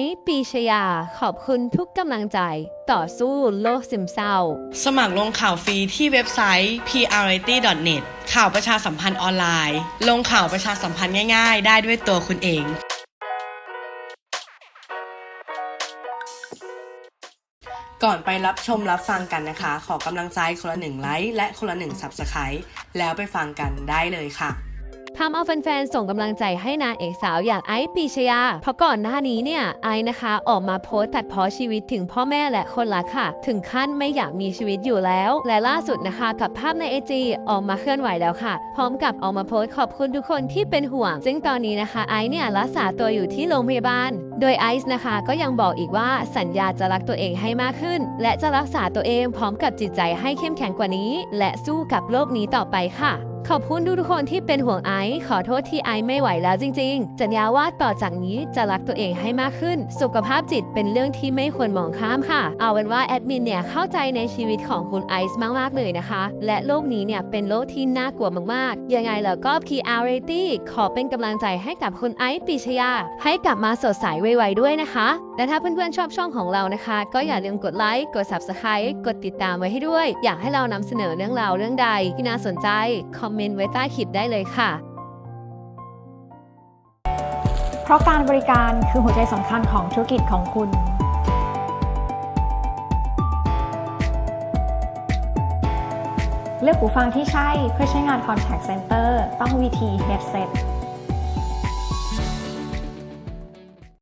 ซ์ปีชยา ขอบคุณทุกกำลังใจ ต่อสู้โลกซึมเศร้า สมัครลงข่าวฟรีที่เว็บไซต์ prrity.net ข่าวประชาสัมพันธ์ออนไลน์ ลงข่าวประชาสัมพันธ์ง่ายๆ ได้ด้วยตัวคุณเองก่อนไปรับชมรับฟังกันนะคะ ขอกำลังใจคนละหนึ่งไลค์และคนละหนึ่ง Subscribe แล้วไปฟังกันได้เลยค่ะ ทำเอาแฟนๆ ส่งกำลังใจให้นางเอกสาวอย่างไอซ์ปีชยา เพราะก่อนหน้านี้เนี่ยไอซ์นะคะออกมาโพสต์ตัดพ้อชีวิตถึงพ่อแม่และคนรักค่ะ ถึงขั้นไม่อยากมีชีวิตอยู่แล้ว และล่าสุดนะคะกับภาพในไอจีออกมาเคลื่อนไหวแล้วค่ะ พร้อมกับออกมาโพสต์ขอบคุณทุกคนที่เป็นห่วง ซึ่งตอนนี้นะคะไอซ์เนี่ยรักษาตัวอยู่ที่โรงพยาบาล โดยไอซ์นะคะก็ยังบอกอีกว่าสัญญาจะรักตัวเองให้มากขึ้น และจะรักษาตัวเองพร้อมกับจิตใจให้เข้มแข็งกว่านี้ และสู้กับโลกนี้ต่อไปค่ะ ขอบคุณทุกคนที่เป็นห่วงไอซ์ขอโทษที่ไอซ์ไม่ไหวแล้วจริงๆสัญญาว่าต่อจากนี้จะรักตัวเองให้มากขึ้น สุขภาพจิตเป็นเรื่องที่ไม่ควรมองข้ามค่ะ เอาเป็นว่าแอดมินเนี่ยเข้าใจในชีวิตของคุณไอซ์มากๆเลยนะคะ และโลกนี้เนี่ยเป็นโลกที่น่ากลัวมากๆ ยังไงแล้วก็ PR Rating ขอเป็นกำลังใจให้กับคุณไอซ์ปีชยา ให้กลับมาสดใสไวๆด้วยนะคะ และถ้าเพื่อนๆชอบช่องของเรานะคะ ก็อย่าลืมกดไลค์กด Subscribe กดติดตามไว้ให้ด้วย อยากให้เรานำเสนอเรื่องราวเรื่องใดที่น่าสนใจคอมมเมนต์ไว้ใต้คลิปได้เลยค่ะ เพราะการบริการคือหัวใจสำคัญของธุรกิจของคุณเลือกหูฟังที่ใช่เพื่อใช้งาน Contact Center ต้อง VT Headset